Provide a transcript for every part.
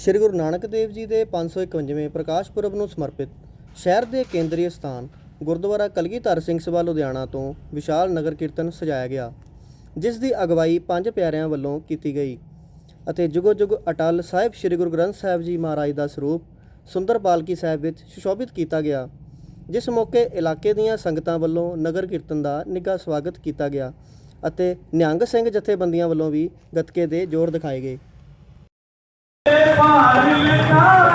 ਸ੍ਰੀ ਗੁਰੂ ਨਾਨਕ ਦੇਵ ਜੀ ਦੇ 551ਵੇਂ ਪ੍ਰਕਾਸ਼ ਪੁਰਬ ਨੂੰ ਸਮਰਪਿਤ ਸ਼ਹਿਰ ਦੇ ਕੇਂਦਰੀ ਸਥਾਨ ਗੁਰਦੁਆਰਾ ਕਲਗੀਧਰ ਸਿੰਘ ਸਭਾ ਲੁਧਿਆਣਾ ਤੋਂ ਵਿਸ਼ਾਲ ਨਗਰ ਕੀਰਤਨ ਸਜਾਇਆ ਗਿਆ, ਜਿਸ ਦੀ ਅਗਵਾਈ ਪੰਜ ਪਿਆਰਿਆਂ ਵੱਲੋਂ ਕੀਤੀ ਗਈ ਅਤੇ ਜੁਗੋ ਜੁਗ ਅਟਲ ਸਾਹਿਬ ਸ੍ਰੀ ਗੁਰੂ ਗ੍ਰੰਥ ਸਾਹਿਬ ਜੀ ਮਹਾਰਾਜ ਦਾ ਸਰੂਪ ਸੁੰਦਰ ਪਾਲਕੀ ਸਾਹਿਬ ਵਿੱਚ ਸੁਸ਼ੋਭਿਤ ਕੀਤਾ ਗਿਆ, ਜਿਸ ਮੌਕੇ ਇਲਾਕੇ ਦੀਆਂ ਸੰਗਤਾਂ ਵੱਲੋਂ ਨਗਰ ਕੀਰਤਨ ਦਾ ਨਿੱਘਾ ਸਵਾਗਤ ਕੀਤਾ ਗਿਆ ਅਤੇ ਨਿਹੰਗ ਸਿੰਘ ਜਥੇਬੰਦੀਆਂ ਵੱਲੋਂ ਵੀ ਗੱਤਕੇ ਦੇ ਜ਼ੋਰ ਦਿਖਾਏ ਗਏ। ਜਗਤ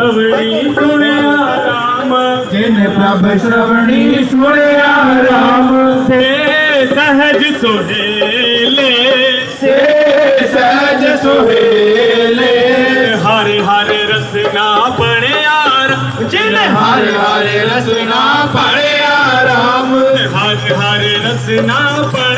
ਅਵਣੀ ਸੁਣਿਆ ਰਾਮ ਜਿਨ ਪ੍ਰਭ ਸ਼ਰਵਣੀ ਸੁਣਿਆ ਰਾਮ। ਸੇ ਸਹਜ ਸੁਹੇਲੇ। ਸੇ ਸਹਿਜ ਸੁਹੇਲੇ। ਹਰ ਹਰ ਰਸਨਾ ਬਣਿਆ ਜਿਨ ਹਰ ਹਰ ਰਸਨਾ ਪੜਿਆ ਰਾਮ। ਹਰ ਹਰ ਰਸਨਾ ਜਿਨ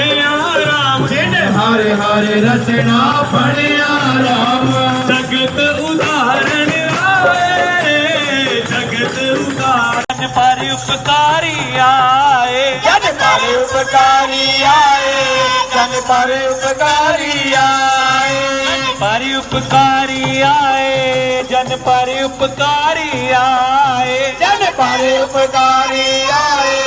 ਹਰ ਰਸਨਾ ਪੜਿਆ ਰਾਮ। ਜਗਤ ਉਦਾਹਰਣ ਆਏ ਜਗਤ ਉਦਾਹਰਣ ਪਰ ਉਪਕਾਰੀ ਆਏ। ਜਨ ਪਰ ਉਪਕਾਰੀ ਆਏ ਜਨ ਪਰ ਉਪਕਾਰੀ ਆਏ। ਪਰ ਉਪਕਾਰੀ ਆਏ ਜਨ ਪਰ ਉਪਕਾਰੀ ਆਏ। ਜਨ ਪਰ ਉਪਕਾਰੀ ਆਏ